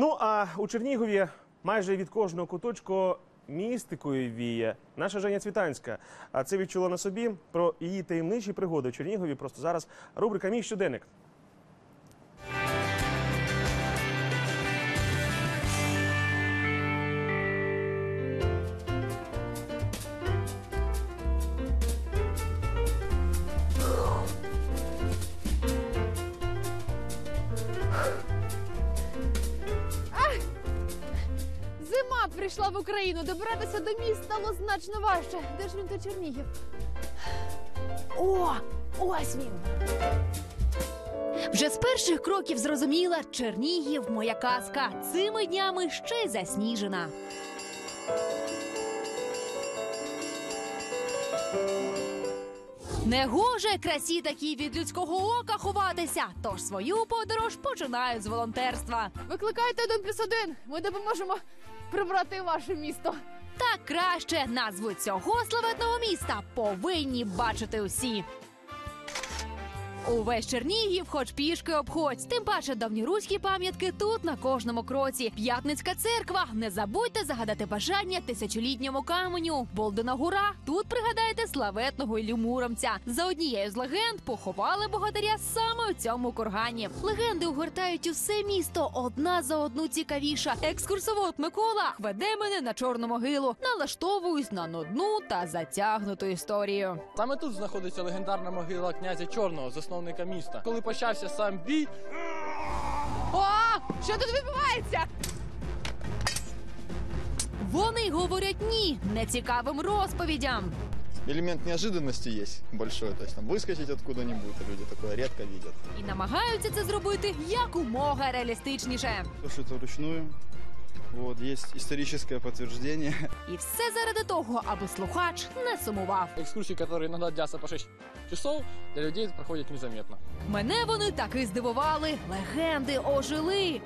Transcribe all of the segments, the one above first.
Ну а у Чернігові майже від кожного куточку містикою віє наша Женя Цвітанська. А це відчула на собі про її таємничі пригоди у Чернігові. Просто зараз рубрика Мій щоденник. Зима прийшла в Україну. Добиратися до міст стало значно важче. Де ж він то Чернігів? О, ось він. Вже з перших кроків зрозуміла Чернігів, моя казка. Цими днями ще й засніжена. Не гоже красі такій від людського ока ховатися. Тож свою подорож починаю з волонтерства. Викликайте один плюс один. Ми допоможемо прибрати ваше місто. Та краще назву цього славетного міста повинні бачити усі. Увесь Чернігів, хоч пішки обходь. Тим паче давньоруські пам'ятки тут на кожному кроці. П'ятницька церква. Не забудьте загадати бажання тисячолітньому каменю. Болдина гора. Тут пригадаєте славетного Іллю Муромця. За однією з легенд поховали богатиря саме у цьому кургані. Легенди огортають усе місто одна за одну цікавіша. Екскурсовод Микола веде мене на чорну могилу. Налаштовуюсь на нудну та затягнуту історію. Саме тут знаходиться легендарна могила князя Чорного, засновника міста. Коли почався сам бій, О, що тут відбувається? Вони говорять ні нецікавим розповідям. элемент неожиданности есть большой. То есть там выскочить откуда-нибудь, люди такое редко видят. І намагаються це зробити якомога реалістичніше. Пишут вручную. Вот, є історичне підтвердження. І все заради того, аби слухач не сумував. екскурсії, які іноді длятся по 6 часов, для людей проходять незаметно. Мене вони таки здивували. Легенди ожили.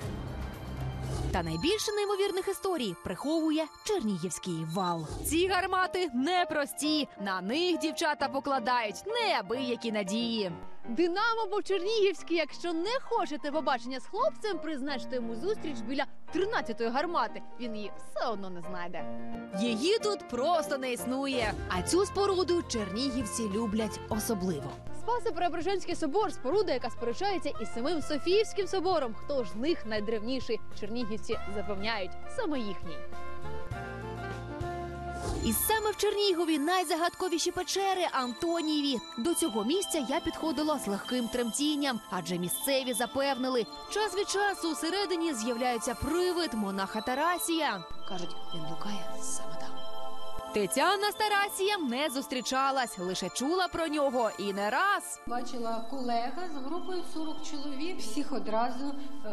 Та найбільше неймовірних історій приховує Чернігівський вал. Ці гармати непрості. На них дівчата покладають неабиякі надії. Динамо був Чернігівський. Якщо не хочете побачення з хлопцем, призначте йому зустріч біля 13-ї гармати. Він її все одно не знайде. Її тут просто не існує. А цю споруду чернігівці люблять особливо. Спаси Преображенський собор споруда, яка сперечається із самим Софіївським собором. Хто ж з них найдревніший? Чернігівці запевняють саме їхній. І саме в Чернігові найзагадковіші печери Антонієві. До цього місця я підходила з легким тремтінням, адже місцеві запевнили, час від часу усередині з'являється привид монаха Тарасія. Кажуть, він блукає саме. Тетяна з Тарасієм не зустрічалась, лише чула про нього і не раз. Бачила колега з групою 40 чоловік. Всіх одразу е,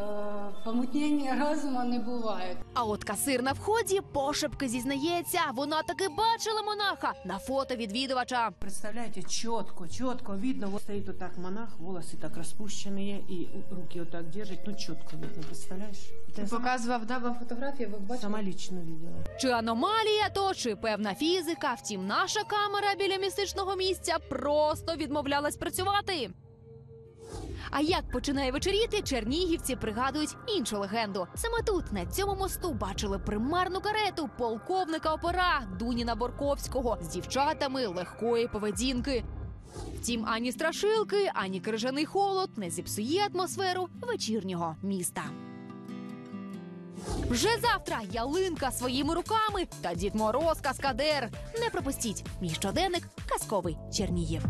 помутнення разума не буває. А от касир на вході пошепки зізнається, вона таки бачила монаха на фото відвідувача. Представляете, четко, четко видно. Вот стоит вот так монах, волосы так распущенные и руки вот так держит. Ну, четко видно, представляешь? Это я сама, Показував да, вам фотографії, ви сама лично видела. Чи аномалія то, чи певна фізика. Втім, наша камера біля містичного місця просто відмовлялась працювати. А як починає вечеріти, чернігівці пригадують іншу легенду. Саме тут, на цьому мосту, бачили примарну карету полковника опера Дуніна Борковського з дівчатами легкої поведінки. Втім, ані страшилки, ані крижаний холод не зіпсує атмосферу вечірнього міста. Вже завтра ялинка своїми руками та Дід Мороз Каскадер. Не пропустіть мій щоденник казковий Чернігів.